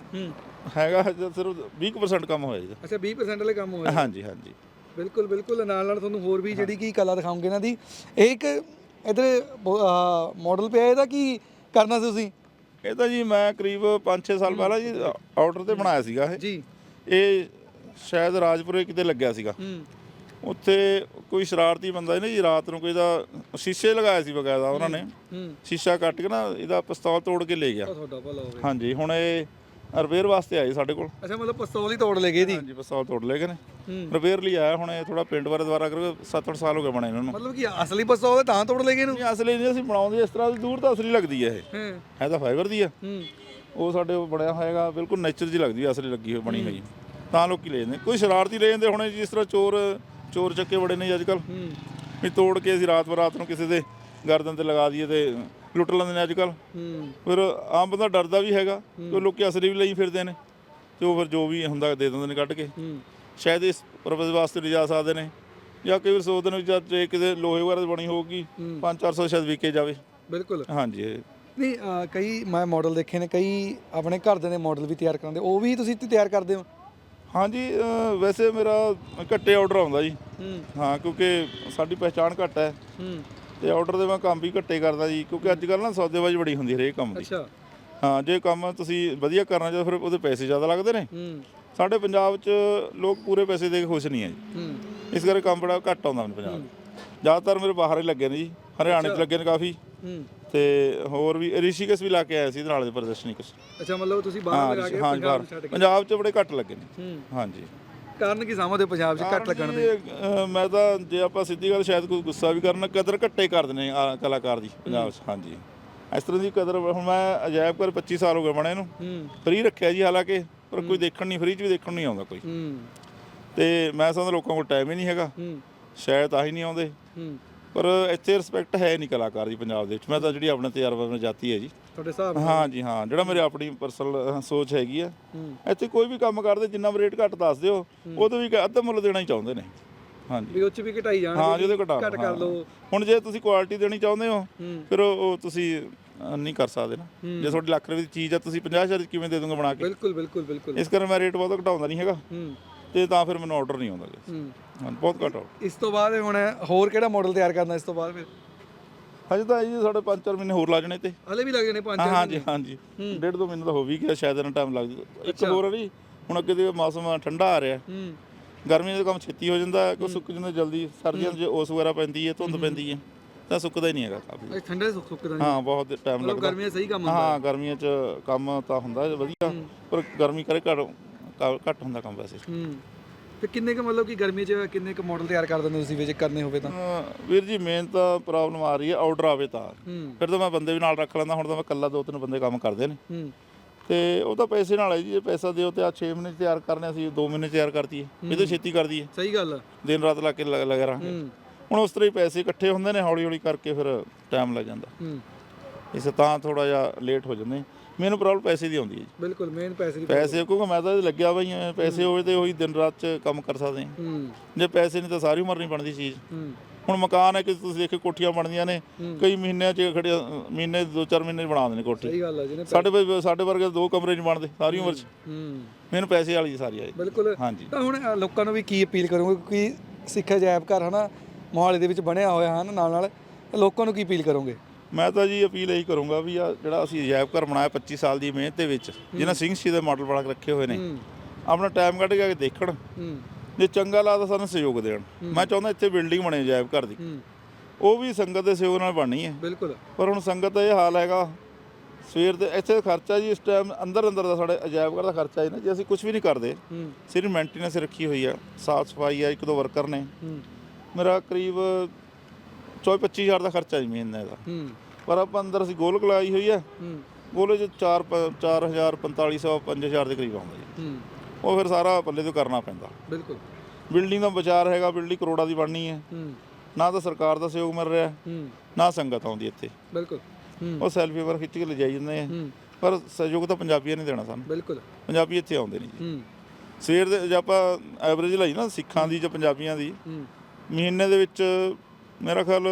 ਹੈਗਾ ਸਿਰਫ 20% ਕੰਮ ਹੋਇਆ ਜੀ। ਅੱਛਾ 20% ਵਾਲੇ ਕੰਮ ਹੋਏ ਹਾਂਜੀ ਹਾਂਜੀ। ਬਿਲਕੁਲ ਬਿਲਕੁਲ। ਨਾਲ ਨਾਲ ਤੁਹਾਨੂੰ ਹੋਰ ਵੀ ਜਿਹੜੀ ਕੀ ਕਲਾ ਦਿਖਾਉਂਗੇ ਇਹਨਾਂ ਦੀ। ਇਹ ਇੱਕ ਇਧਰ ਮਾਡਲ ਪਿਆ ਇਹਦਾ ਕੀ ਕਰਨਾ ਸੀ ਤੁਸੀਂ? ਇਹ ਤਾਂ ਜੀ ਮੈਂ ਕਰੀਬ 5-6 ਸਾਲ ਪਹਿਲਾਂ ਜੀ ਆਰਡਰ ਤੇ ਬਣਾਇਆ ਸੀਗਾ ਇਹ। ਜੀ। ਇਹ ਸ਼ਾਇਦ ਰਾਜਪੁਰੇ ਕਿਤੇ ਲੱਗਿਆ ਸੀਗਾ। ਹੂੰ। ਉੱਥੇ ਕੋਈ ਸ਼ਰਾਰਤੀ ਬੰਦਾ ਇਹਨੇ ਜੀ ਰਾਤ ਨੂੰ ਕੋਈ ਦਾ ਸ਼ੀਸ਼ੇ ਲਗਾਇਆ ਸੀ ਬਕਾਇਦਾ ਉਹਨਾਂ ਨੇ। ਹੂੰ ਸ਼ੀਸ਼ਾ ਕੱਟ ਕੇ ਨਾ ਇਹਦਾ ਪਿਸਤੌਲ ਤੋੜ ਕੇ ਲੈ ਗਿਆ। ਉਹ ਤੁਹਾਡਾ ਭਲਾ ਹੋਵੇ ਹਾਂਜੀ ਹੁਣ ਇਹ ਰਿਪੇਅਰ ਵਾਸਤੇ ਆਏ ਸਾਡੇ ਕੋਲ। ਅੱਛਾ ਮਤਲਬ ਪਿਸਤੌਲ ਹੀ ਤੋੜ ਲੈ ਗਏ ਦੀ ਹਾਂਜੀ ਪਿਸਤੌਲ ਤੋੜ ਲਏ ਗਏ ਨੇ। ਰਿਪੇਅਰ ਲਈ ਆਇਆ ਹੁਣ ਇਹ ਥੋੜਾ ਪਿੰਡ ਬਾਰੇ ਦੁਬਾਰਾ ਕਰੋ 7-8 ਸਾਲ ਹੋ ਗਏ ਬਣੇ ਇਹਨਾਂ ਨੂੰ ਮਤਲਬ ਕਿ ਅਸਲੀ ਪਿਸਤੌਲ ਤਾਂ ਤੋੜ ਲੈ ਗਏ ਇਹਨੂੰ? ਨਹੀਂ ਅਸਲੀ ਨਹੀਂ ਅਸੀਂ ਬਣਾਉਂਦੇ ਇਸ ਤਰ੍ਹਾਂ ਦੀ ਦੂਰ ਤਾਂ ਅਸਲੀ ਲੱਗਦੀ ਹੈ ਇਹ। ਹਾਂ। ਤਾਂ ਫਾਈਬਰ ਦੀ ਆ। ਉਹ ਸਾਡੇ ਬਣਿਆ ਹੋਏਗਾ ਬਿਲਕੁਲ ਨੇਚਰ ਜੀ ਲੱਗਦੀ ਹੈ ਅਸਲੀ ਲੱਗੀ ਹੋਈ ਬਣੀ ਹੋਈ। ਤਾਂ ਲੋਕੀ ਲੈ ਜਾਂਦੇ। ਕੋਈ ਸ਼ਰਾਰਤੀ ਲੈ ਜਾਂਦੇ ਹੁਣ ਜਿਸ ਤਰ੍ਹਾਂ ਚੋਰ ਚੋਰ ਚੱਕੇ ਬੜੇ ਨੇ ਅੱਜ ਕੱਲ ਹੂੰ। ਵੀ ਤੋੜ ਕੇ ਅਸੀਂ ਰਾਤ ਬਰਾਤ ਨੂੰ ਕਿਸੇ ਦੇ ਗਰਦਨ ਤੇ ਲਗਾ ਦਈਏ ਤੇ ਲੁੱਟ ਲੈਂਦੇ ਨੇ ਅੱਜ ਕੱਲ ਹੂੰ। ਫਿਰ ਆਮ ਬੰਦਾ ਡਰਦਾ ਵੀ ਹੈਗਾ ਕਿ ਲੋਕੀ ਅਸਲੀ ਵੀ ਲਈ ਫਿਰਦੇ ਨੇ ਤੇ ਉਹ ਫਿਰ ਜੋ ਵੀ ਹੁੰਦਾ ਦੇ ਦਿੰਦੇ ਨੇ ਕੱਢ ਕੇ। ਹੂੰ। ਸ਼ਾਇਦ ਇਸ ਪਰਪਸ ਵਾਸਤੇ ਲਿਜਾ ਸਕਦੇ ਨੇ ਜਾਂ ਕਈ ਵਾਰ ਸੋਚਦੇ ਨੇ ਵੀ ਜਦ ਜੇ ਕਿਤੇ ਲੋਹੇ ਵਗੈਰਾ ਦੀ ਬਣੀ ਹੋਊਗੀ 5-400 ਸ਼ਾਇਦ ਵਿਕੇ ਜਾਵੇ। ਬਿਲਕੁਲ। ਹਾਂਜੀ। ਇਹ ਨਹੀਂ ਅਹ ਕਈ ਮੈਂ ਮਾਡਲ ਦੇਖੇ ਨੇ ਕਈ ਆਪਣੇ ਘਰ ਦੇ ਨੇ ਮਾਡਲ ਵੀ ਤਿਆਰ ਕਰਾਉਂਦੇ ਉਹ ਵੀ ਤੁਸੀਂ ਇੱਥੇ ਤਿਆਰ ਕਰਦੇ ਹੋ? ਹਾਂਜੀ ਅਹ ਵੈਸੇ ਮੇਰਾ ਘੱਟੇ ਆਰਡਰ ਆਉਂਦਾ ਜੀ। ਹੂੰ। ਹਾਂ ਕਿਉਂਕਿ ਸਾਡੀ ਪਹਿਚਾਣ ਘੱਟ ਹੈ। ਹੂੰ। ਤੇ ਆਰਡਰ ਦੇ ਮੈਂ ਕੰਮ ਵੀ ਘੱਟੇ ਕਰਦਾ ਜੀ ਕਿਉਂਕਿ ਅੱਜ ਕੱਲ੍ਹ ਨਾ ਸੌਦੇਬਾਜ਼ੀ ਬੜੀ ਹੁੰਦੀ ਹਰੇਕ ਕੰਮ ਦੀ। ਅੱਛਾ। ਹਾਂ ਜੇ ਕੰਮ ਤੁਸੀਂ ਵਧੀਆ ਕਰਨਾ ਚਾਹੋ ਫਿਰ ਉਹਦੇ ਪੈਸੇ ਜ਼ਿਆਦਾ ਲੱਗਦੇ ਨੇ। ਹੂੰ। ਸਾਡੇ ਪੰਜਾਬ 'ਚ ਲੋਕ ਪੂਰੇ ਪੈਸੇ ਦੇ ਕੇ ਖੁਸ਼ ਨਹੀਂ ਹੈ ਜੀ। ਹੂੰ। ਇਸ ਕਰਕੇ ਕੰਮ ਬੜਾ ਘੱਟ ਆਉਂਦਾ ਮੈਨੂੰ ਪੰਜਾਬ 'ਚ। ਜ਼ਿਆਦਾਤਰ ਮੇਰੇ ਬਾਹਰ ਹੀ ਲੱਗੇ ਨੇ ਜੀ ਹਰਿਆਣੇ 'ਚ ਲੱਗੇ ਨੇ ਕਾਫੀ। ਹੂੰ। ਤੇ ਹੋਰ ਵੀ ਰਿਸ਼ੀਕੇਸ਼ ਵੀ ਲਾ ਕੇ ਆਇਆ ਸੀ ਨਾਲ ਦੇ ਪ੍ਰਦਰਸ਼ਨੀ ਕੁਛ ਅੱਛਾ ਮਤਲਬ ਤੁਸੀਂ ਬਾਹਰ ਲਗਾ ਕੇ ਪੰਜਾਬ 'ਚ ਬੜੇ ਘੱਟ ਲੱਗੇ ਨੇ। ਹਾਂਜੀ ਕਾਰਨ ਕੀ ਸਮਝਦੇ ਹੋ ਪੰਜਾਬ 'ਚ ਘੱਟ ਲੱਗਣ ਦੇ? ਮੈਂ ਤਾਂ ਜੇ ਆਪਾਂ ਸਿੱਧੀ ਗੱਲ ਸ਼ਾਇਦ ਕੋਈ ਗੁੱਸਾ ਵੀ ਕਰਨ ਕਦਰ ਘੱਟੇ ਕਰਦੇ ਨੇ ਆ ਕਲਾਕਾਰ ਦੀ ਪੰਜਾਬ 'ਚ। ਹਾਂਜੀ। ਇਸ ਤਰ੍ਹਾਂ ਦੀ ਕਦਰ ਹੁਣ ਮੈਂ ਅਜਾਇਬ ਘਰ 25 ਸਾਲ ਹੋ ਗਏ ਬਣੇ ਨੂੰ। ਹੂੰ। ਫ੍ਰੀ ਰੱਖਿਆ ਜੀ ਹਾਲਾਂਕਿ ਪਰ ਕੋਈ ਦੇਖਣ ਨਹੀਂ ਫ੍ਰੀ 'ਚ ਵੀ ਦੇਖਣ ਨਹੀਂ ਆਉਂਦਾ ਕੋਈ। ਹੂੰ। ਤੇ ਮੈਂ ਸਮਝਦਾ ਲੋਕਾਂ ਕੋਲ ਟਾਈਮ ਹੀ ਨਹੀਂ ਹੈਗਾ। ਹੂੰ। ਸ਼ਾਇਦ ਤਾਂ ਹੀ ਨਹੀਂ ਆਉਂਦੇ। ਹੂੰ। ਪਰ ਇੱਥੇ ਰਿਸਪੈਕਟ ਹੈ ਨਹੀਂ ਕਲਾਕਾਰ ਦੀ ਪੰਜਾਬ ਦੇ ਵਿੱਚ। ਮੈਂ ਤਾਂ ਜਿਹੜੀ ਆਪਣੇ ਤਜਰਬੇ ਨਾਲ ਜਾਤੀ ਹੈ ਜੀ। ਤੁਹਾਡੇ ਹਿਸਾਬ ਨਾਲ? ਹਾਂ ਜੀ ਹਾਂ। ਜਿਹੜਾ ਮੇਰੇ ਆਪਣੀ ਪਰਸਨਲ ਸੋਚ ਹੈਗੀ ਆ। ਇੱਥੇ ਕੋਈ ਵੀ ਕੰਮ ਕਰਦੇ ਜਿੰਨਾ ਵੀ ਰੇਟ ਘੱਟ ਦੱਸ ਦਿਓ ਉਹਦੇ ਵੀ ਅੱਧਾ ਮੁੱਲ ਦੇਣਾ ਹੀ ਚਾਹੁੰਦੇ ਨੇ। ਹਾਂਜੀ ਵੀ ਉੱਚ ਵੀ ਘਟਾਈ ਜਾਣ ਹਾਂ ਜਿਹਦੇ ਘਟਾ ਘੱਟ ਕਰ ਲਓ। ਹੁਣ ਜੇ ਤੁਸੀਂ ਕੁਆਲਿਟੀ ਦੇਣੀ ਚਾਹੁੰਦੇ ਹੋ ਫਿਰ ਉਹ ਤੁਸੀਂ ਨਹੀਂ ਕਰ ਸਕਦੇ ਨਾ। ਜੇ ਤੁਹਾਡੀ ਲੱਖ ਰੁਪਏ ਦੀ ਚੀਜ਼ ਆ ਤੁਸੀਂ 50000 ਦੀ ਕਿਵੇਂ ਦੇ ਦੋਗੇ ਬਣਾ ਕੇ? ਬਿਲਕੁਲ ਬਿਲਕੁਲ ਬਿਲਕੁਲ। ਇਸ ਕਰਕੇ ਮੈਂ ਰੇਟ ਬਹੁਤ ਘਟਾਉਂਦਾ ਨਹੀਂ ਹੈਗਾ। ਹੂੰ। ਤੇ ਤਾਂ ਫਿਰ ਮੈਨੂੰ ਆਰਡਰ ਨਹੀਂ ਆਉਂਦਾ ਗਾ। ਹੂੰ। ਹਾਂ ਬਹੁਤ ਘੱਟ ਆਉਂਦਾ ਇਸ ਤੋਂ ਬਾਅਦ ਹੁਣ ਹੋਰ ਕਿਹੜਾ ਮਾਡਲ ਤਿਆਰ ਕਰਨਾ ਇਸ ਤੋਂ ਬਾਅਦ ਫਿਰ? ਹਜੇ ਤਾਂ ਜੀ ਸਾਡੇ 5-4 ਮਹੀਨੇ ਹੋਰ ਲੱਗ ਜਾਣੇ ਤੇ। ਹਲੇ ਵੀ ਲੱਗ ਜਾਣੇ ਪੰਜ ਹਾਂ ਚਾਰ ਹਾਂਜੀ। ਹਾਂਜੀ ਡੇਢ ਦੋ ਮਹੀਨੇ ਤਾਂ ਹੋ ਵੀ ਗਿਆ ਸ਼ਾਇਦ ਇਹਨਾਂ ਟਾਈਮ ਲੱਗ ਜਾਊ ਇੱਕ ਹੋਰ ਆ ਜੀ ਹੁਣ ਅੱਗੇ ਦੇ ਮੌਸਮ ਠੰਡਾ ਆ ਰਿਹਾ। ਹੂੰ। ਗਰਮੀਆਂ ਦਾ ਕੰਮ ਛੇਤੀ ਹੋ ਜਾਂਦਾ ਕੋ ਸੁੱਕ ਜਾਂਦਾ ਜਲਦੀ ਸਰਦੀਆਂ 'ਚ ਓਸ ਵਗੈਰਾ ਪੈਂਦੀ ਹੈ ਧੁੰਦ ਪੈਂਦੀ ਹੈ ਤਾਂ ਸੁੱਕਦਾ ਹੀ ਨਹੀਂ ਹੈਗਾ ਕਾਫੀ। ਇਹ ਠੰਡੇ ਸੁੱਕ ਸੁੱਕਦਾ ਨਹੀਂ। ਹਾਂ ਬਹੁਤ ਟਾਈਮ ਲੱਗਦਾ। ਗਰਮੀਆਂ ਸਹੀ ਕੰਮ ਹੁੰਦਾ। ਹਾਂ ਗਰਮੀਆਂ 'ਚ ਕੰਮ ਤਾਂ ਹੁੰਦਾ ਵਧੀਆ। ਪਰ ਗਰਮੀ ਕਰੇ ਘੱਟ ਘ- ਘੱਟ ਹੁੰਦਾ ਕੰਮ ਵੈਸੇ। ਹੂੰ। ਤੇ ਕਿੰਨੇ ਕ ਮਤਲਬ ਕਿ ਗਰਮੀ 'ਚ ਕਿੰਨੇ ਕ ਮਾਡਲ ਤਿਆਰ ਕਰ ਦਿੰਦੇ ਤੁਸੀਂ ਵਿੱਚ ਕਰਨੇ ਹੋਵੇ ਤਾਂ? ਵੀਰ ਜੀ ਮੇਨ ਤਾਂ ਪ੍ਰੋਬਲਮ ਆ ਰਹੀ ਹੈ ਆਰਡਰ ਆਵੇ ਤਾਂ। ਹੂੰ। ਫਿਰ ਤਾਂ ਮੈਂ ਬੰਦੇ ਵੀ ਨਾਲ ਰੱਖ ਲੈਂਦਾ ਹੁਣ ਤਾਂ ਮੈਂ ਇਕੱਲਾ ਦੋ ਤਿੰਨ ਬੰਦੇ ਕੰਮ ਕਰਦੇ ਨੇ। ਹੂੰ। ਤੇ ਉਹ ਤਾਂ ਪੈਸੇ ਨਾਲ ਹੈ ਜੀ ਜੇ ਪੈਸਾ ਦਿਓ ਤੇ ਆ 6 ਮਹੀਨੇ 'ਚ ਤਿਆਰ ਕਰਨੇ ਅਸੀਂ 2 ਮਹੀਨੇ 'ਚ ਤਿਆਰ ਕਰਤੀ ਹੈ। ਇਹ ਤਾਂ ਛੇਤੀ ਕਰਦੀ ਹੈ। ਸਹੀ ਗੱਲ ਆ। ਦਿਨ ਰਾਤ ਲਾ ਕੇ ਲੱਗੇ ਰਹਾਂਗੇ। ਹੂੰ। ਹੁਣ ਉਸ ਤਰ੍ਹਾਂ ਹੀ ਪੈਸੇ ਇਕੱਠੇ ਹੁੰਦੇ ਨੇ ਹੌਲੀ ਹੌਲੀ ਕਰਕੇ ਫਿਰ ਟਾਈਮ ਲੱਗ ਜਾਂਦਾ। ਹੂੰ। ਇਸ ਤਾਂ ਥੋੜਾ ਜਿਹਾ ਲੇਟ ਹੋ ਜਾਂਦੇ। ਮੈਨੂੰ ਪ੍ਰੋਬਲਮ ਪੈਸੇ ਦੀ ਆਉਂਦੀ ਹੈ ਜੀ। ਬਿਲਕੁਲ ਮੇਨ ਪੈਸੇ ਦੀ ਪੈਸੇ ਕਿਉਂਕਿ ਮੈਂ ਤਾਂ ਇਹਦੇ ਲੱਗਿਆ ਬਈ ਹਾਂ ਪੈਸੇ ਹੋਵੇ ਤੇ ਉਹੀ ਦਿਨ ਰਾਤ ਚ ਕੰਮ ਕਰ ਸਕਦੇ ਹਾਂ ਹੂੰ। ਜੇ ਪੈਸੇ ਨਹੀਂ ਤਾਂ ਸਾਰੀ ਉਮਰ ਨਹੀਂ ਬਣਦੀ ਚੀਜ਼। ਹੂੰ। ਹੁਣ ਮਕਾਨ ਹੈ ਕਿ ਤੁਸੀਂ ਦੇਖੋ ਕੋਠੀਆਂ ਬਣਦੀਆਂ ਨੇ ਕਈ ਮਹੀਨਿਆਂ ਚ ਖੜੇ ਮਹੀਨੇ ਦੋ ਚਾਰ ਮਹੀਨੇ ਬਣਾ ਦਿੰਦੇ ਨੇ ਕੋਠੀ। ਸਹੀ ਗੱਲ ਆ ਜਿਹਨੇ ਸਾਡੇ ਸਾਡੇ ਵਰਗੇ ਦੋ ਕਮਰੇ ਨਹੀਂ ਬਣਦੇ ਸਾਰੀ ਉਮਰ ਚ। ਹੂੰ। ਮੈਨੂੰ ਪੈਸੇ ਵਾਲੀ ਜੀ ਸਾਰੀ ਆਈ ਬਿਲਕੁਲ। ਹਾਂਜੀ। ਤਾਂ ਹੁਣ ਲੋਕਾਂ ਨੂੰ ਵੀ ਕੀ ਅਪੀਲ ਕਰੋਗੇ? ਕਿਉਂਕਿ ਸਿੱਖ ਅਜਾਇਬ ਘਰ ਹਨਾ ਮੋਹਾਲੀ ਦੇ ਵਿੱਚ ਬਣਿਆ ਹੋਇਆ ਹਨ ਨਾਲ ਨਾਲ ਲੋਕਾਂ ਨੂੰ ਕੀ ਅਪੀਲ ਕਰੋਗੇ? ਮੈਂ ਤਾਂ ਜੀ ਅਪੀਲ ਇਹੀ ਕਰੂੰਗਾ ਵੀ ਆ ਜਿਹੜਾ ਅਸੀਂ ਅਜਾਇਬ ਘਰ ਬਣਾਇਆ 25 ਸਾਲ ਦੀ ਮਿਹਨਤ ਦੇ ਵਿੱਚ ਜਿਹਨਾਂ ਸਿੰਘ ਸ਼ਹੀਦ ਦੇ ਮਾਡਲ ਬਣਾ ਕੇ ਰੱਖੇ ਹੋਏ ਨੇ ਆਪਣਾ ਟਾਈਮ ਕੱਢ ਕੇ ਆ ਕੇ ਦੇਖਣ। ਜੇ ਚੰਗਾ ਲੱਗਦਾ ਸਾਨੂੰ ਸਹਿਯੋਗ ਦੇਣ। ਮੈਂ ਚਾਹੁੰਦਾ ਇੱਥੇ ਬਿਲਡਿੰਗ ਬਣੇ ਅਜਾਇਬ ਘਰ ਦੀ। ਉਹ ਵੀ ਸੰਗਤ ਦੇ ਸਹਿਯੋਗ ਨਾਲ ਬਣਨੀ ਹੈ। ਬਿਲਕੁਲ। ਪਰ ਹੁਣ ਸੰਗਤ ਦਾ ਇਹ ਹਾਲ ਹੈਗਾ ਸਵੇਰ ਦੇ ਇੱਥੇ ਖਰਚਾ ਜੀ ਇਸ ਟਾਈਮ ਅੰਦਰ ਅੰਦਰ ਦਾ ਸਾਡੇ ਅਜਾਇਬ ਘਰ ਦਾ ਖਰਚਾ ਹੈ ਨਾ ਜੇ ਅਸੀਂ ਕੁਝ ਵੀ ਨਹੀਂ ਕਰਦੇ ਸਿਰਫ ਮੇਨਟੇਨੈਂਸ ਰੱਖੀ ਹੋਈ ਆ ਸਾਫ਼ ਸਫ਼ਾਈ ਆ ਇੱਕ ਦੋ ਵਰਕਰ ਨੇ। ਮੇਰਾ ਕਰੀਬ 24 25000 ਦਾ ਖਰਚਾ ਜੀ ਮਹੀਨੇ ਦਾ। ਹੂੰ। ਪਰ ਆਪਾਂ ਅੰਦਰ ਅਸੀਂ ਗੋਲਕ ਲਾਈ ਹੋਈ ਹੂੰ। ਗੋਲੇ 'ਚ 4 4000 4500 5000 ਦੇ ਕਰੀਬ ਆਉਂਦਾ ਜੀ। ਹੂੰ। ਉਹ ਫਿਰ ਸਾਰਾ ਪੱਲੇ ਤੋਂ ਕਰਨਾ ਪੈਂਦਾ। ਬਿਲਕੁਲ। ਬਿਲਡਿੰਗ ਦਾ ਵਿਚਾਰ ਹੈਗਾ ਬਿਲਡਿੰਗ ਕਰੋੜਾਂ ਦੀ ਬਣਨੀ ਹੈ। ਹੂੰ। ਨਾ ਤਾਂ ਸਰਕਾਰ ਦਾ ਸਹਿਯੋਗ ਮਿਲ ਰਿਹਾ। ਹੂੰ। ਨਾ ਸੰਗਤ ਆਉਂਦੀ ਇੱਥੇ। ਬਿਲਕੁਲ। ਹੂੰ। ਉਹ ਸੈਲਫੀ ਵਰ ਖਿੱਚ ਕੇ ਲਿਜਾਈ ਜਾਂਦੇ ਆ। ਪਰ ਸਹਿਯੋਗ ਤਾਂ ਪੰਜਾਬੀਆਂ ਨੇ ਦੇਣਾ ਸਾਨੂੰ। ਬਿਲਕੁਲ। ਪੰਜਾਬੀ ਇੱਥੇ ਆਉਂਦੇ ਨਹੀਂ ਜੀ। ਸਵੇਰ ਦੇ ਜੇ ਆਪਾਂ ਐਵਰੇਜ ਲਈ ਨਾ ਸਿੱਖਾਂ ਦੀ ਜਾਂ ਪੰਜਾਬੀਆਂ ਦੀ ਮਹੀਨੇ ਦੇ ਵਿੱਚ ਮੇਰਾ ਖਿਆਲ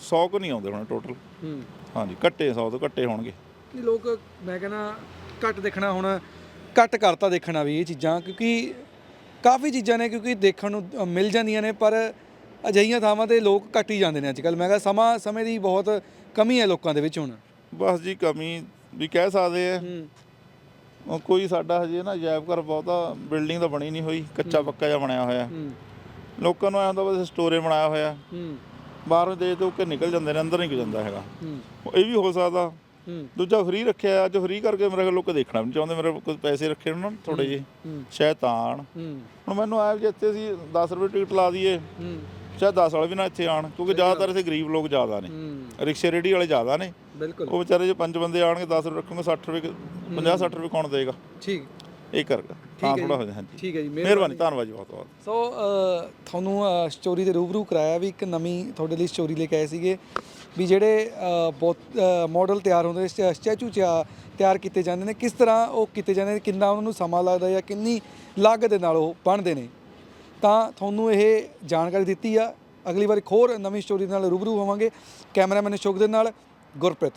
100 ਕੁ ਨਹੀਂ ਆਉਂਦੇ ਹੁਣ ਟੋਟਲ ਹੂੰ। ਹਾਂਜੀ ਘੱਟੇ 100 ਤੋਂ ਘੱਟੇ ਹੋਣਗੇ। ਨਹੀਂ ਲੋਕ ਮੈਂ ਕਹਿੰਦਾ ਘੱਟ ਦੇਖਣਾ ਹੁਣ ਘੱਟ ਕਰਤਾ ਦੇਖਣਾ ਵੀ ਇਹ ਚੀਜ਼ਾਂ ਕਿਉਂਕਿ ਕਾਫੀ ਚੀਜ਼ਾਂ ਨੇ ਕਿਉਂਕਿ ਦੇਖਣ ਨੂੰ ਮਿਲ ਜਾਂਦੀਆਂ ਨੇ ਪਰ ਅਜਿਹੀਆਂ ਥਾਵਾਂ ਤੇ ਲੋਕ ਘੱਟ ਹੀ ਜਾਂਦੇ ਨੇ ਅੱਜ ਕੱਲ ਮੈਂ ਕਹਿੰਦਾ ਸਮਾਂ ਸਮੇਂ ਦੀ ਬਹੁਤ ਕਮੀ ਹੈ ਲੋਕਾਂ ਦੇ ਵਿੱਚ ਹੁਣ। ਬਸ ਜੀ ਕਮੀ ਵੀ ਕਹਿ ਸਕਦੇ ਆ। ਹੂੰ। ਕੋਈ ਸਾਡਾ ਹਜੇ ਨਾ ਅਜਾਇਬ ਘਰ ਬਹੁਤਾ ਬਿਲਡਿੰਗ ਤਾਂ ਬਣੀ ਨਹੀਂ ਹੋਈ ਕੱਚਾ ਪੱਕਾ ਜਿਹਾ ਬਣਿਆ ਹੋਇਆ। ਹੂੰ। ਲੋਕਾਂ ਨੂੰ ਐਂ ਹੁੰਦਾ ਬਸ ਸਟੋਰੇ ਬਣਾਇਆ ਹੋਇਆ। ਹੂੰ। ਬਾਹਰੋਂ ਦੇ ਤੋਂ ਕੇ ਨਿਕਲ ਜਾਂਦੇ ਨੇ ਅੰਦਰ ਨਹੀਂ ਕੋਈ ਜਾਂਦਾ ਹੈਗਾ। ਇਹ ਵੀ ਹੋ ਸਕਦਾ। ਹੂੰ। ਦੂਜਾ ਫ੍ਰੀ ਰੱਖਿਆ ਅੱਜ ਫ੍ਰੀ ਕਰਕੇ ਮੇਰੇ ਕੋਲ ਲੋਕ ਦੇਖਣਾ ਵੀ ਨਹੀਂ ਚਾਹੁੰਦੇ ਮੇਰੇ ਕੋਲ ਪੈਸੇ ਰੱਖੇ ਉਹਨਾਂ ਨੇ ਥੋੜੇ ਜਿਹੇ। ਸ਼ੈਤਾਨ। ਹੂੰ। ਹੁਣ ਮੈਨੂੰ ਆਇਆ ਜੇ ਇੱਥੇ ਅਸੀਂ 10 ਰੁਪਏ ਟਿਕਟ ਲਾ ਦਈਏ ਹੂੰ। ਚਾਹੇ 10 ਵਾਲੇ ਵੀ ਨਾ ਇੱਥੇ ਆਣ ਕਿਉਂਕਿ ਜ਼ਿਆਦਾਤਰ ਇੱਥੇ ਗਰੀਬ ਲੋਕ ਜ਼ਿਆਦਾ ਨੇ। ਰਿਕਸ਼ੇ ਰੇੜੀ ਵਾਲੇ ਜ਼ਿਆਦਾ ਨੇ। ਬਿਲਕੁਲ। ਉਹ ਵਿਚਾਰੇ ਜੇ ਪੰਜ ਬੰਦੇ ਆਣਗੇ 10 ਰੁਪਏ ਰੱਖੂਗੇ 60 ਰੁਪਏ 50 60 ਰੁਪਏ ਕੌਣ ਦੇਗਾ? ਠੀਕ। ਇਹ ਕਰਗਾ। ਠੀਕ ਹੈ ਹਾਂ ਜੀ। ਥੋੜਾ ਹੋ ਜਾ ਹਾਂਜੀ। ਠੀਕ ਹੈ ਜੀ ਮਿਹਰਬਾਨੀ। ਧੰਨਵਾਦ ਜੀ ਬਹੁਤ ਬਹੁਤ। ਸੋ ਅ, ਤੁਹਾਨੂੰ ਸਟੋਰੀ ਦੇ ਰੂਬਰੂ ਕਰਾਇਆ ਵੀ ਇੱਕ ਨਵੀਂ ਤੁਹਾਡੇ ਲਈ ਸਟੋਰੀ ਲੈ ਕੇ ਆਏ ਸੀਗੇ ਵੀ ਜਿਹੜੇ ਬਹੁਤ ਮਾਡਲ ਤਿਆਰ ਹੁੰਦੇ ਨੇ ਸਟੈਚੂ ਤਿਆਰ ਕੀਤੇ ਜਾਂਦੇ ਨੇ ਕਿਸ ਤਰ੍ਹਾਂ ਉਹ ਕੀਤੇ ਜਾਂਦੇ ਨੇ ਕਿੰਨਾ ਉਹਨਾਂ ਨੂੰ ਸਮਾਂ ਲੱਗਦਾ ਜਾਂ ਕਿੰਨੀ ਲਾਗਤ ਦੇ ਨਾਲ ਉਹ ਬਣਦੇ ਨੇ। ਤਾਂ ਤੁਹਾਨੂੰ ਇਹ ਜਾਣਕਾਰੀ ਦਿੱਤੀ ਆ। ਅਗਲੀ ਵਾਰ ਇੱਕ ਹੋਰ ਨਵੀਂ ਸਟੋਰੀ ਨਾਲ ਰੂਬਰੂ ਹੋਵਾਂਗੇ। ਕੈਮਰਾਮੈਨ ਅਸ਼ੋਕ ਦੇ ਨਾਲ ਗੁਰਪ੍ਰੀਤ।